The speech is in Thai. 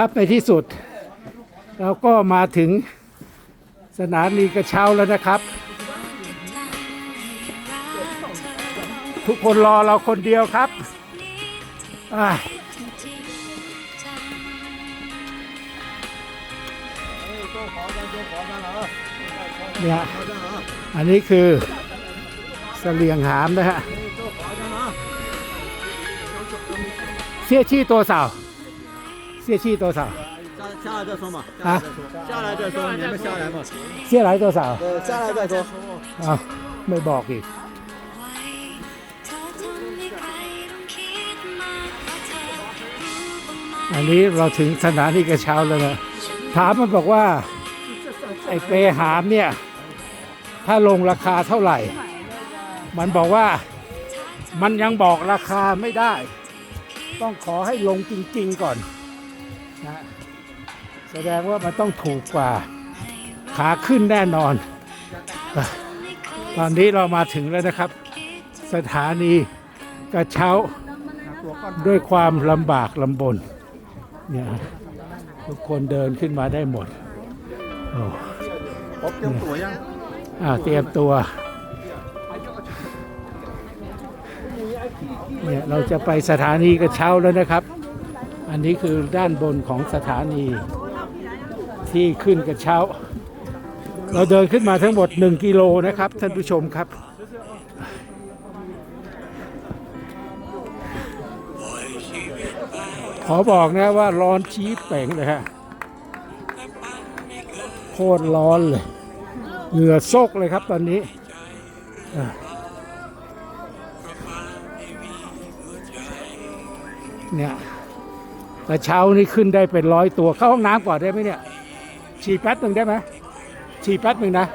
ครับในที่สุด เราก็มาถึงสถานีกระเช้าแล้วนะครับ ทุกคนรอเราคนเดียวครับเนี่ยอันนี้คือเสลียงหามนะฮะเสียชี่ตัวสาว เสียชี่ตัวสาว 下下来再说嘛，啊下来再说，你们下来嘛， เสียหลายตัวสาว 呃，下来再说。 อ้าวไม่บอกอีก อันนี้เราถึงสถานีกระเช้าแล้วนะ ถามมันบอกว่า ไอ้เปรหามเนี่ย ถ้าลงราคาเท่าไหร่ มันบอกว่ามันยังบอกราคาไม่ได้ ต้องขอให้ลงจริง ๆ ก่อน นะแสดงว่ามันต้องถูกกว่าขาขึ้นแน่นอน ตอนนี้เรามาถึงแล้วนะครับ สถานีกระเช้าด้วยความลำบากลำบนเนี่ยทุกคนเดินขึ้นมาได้หมดโอ้เตรียมตัวยังเตรียมตัวเนี่ยเราจะไปสถานีกระเช้าแล้วนะครับ อันนี้คือด้านบนของสถานีที่ขึ้นกระเช้า เราเดินขึ้นมาทั้งหมด 1 กิโลนะครับ ท่านผู้ชมครับ ขอบอกนะว่าร้อนชี้เป่งเลยฮะโคตรร้อนเลย เหงื่อซกเลยครับตอนนี้เนี่ย แต่เช้านี้ขึ้นได้เป็นร้อยตัวเข้าห้องน้ำก่อนได้ไหมเนี่ยฉี่แป๊บหนึ่งได้ไหมฉี่แป๊บหนึ่งนะ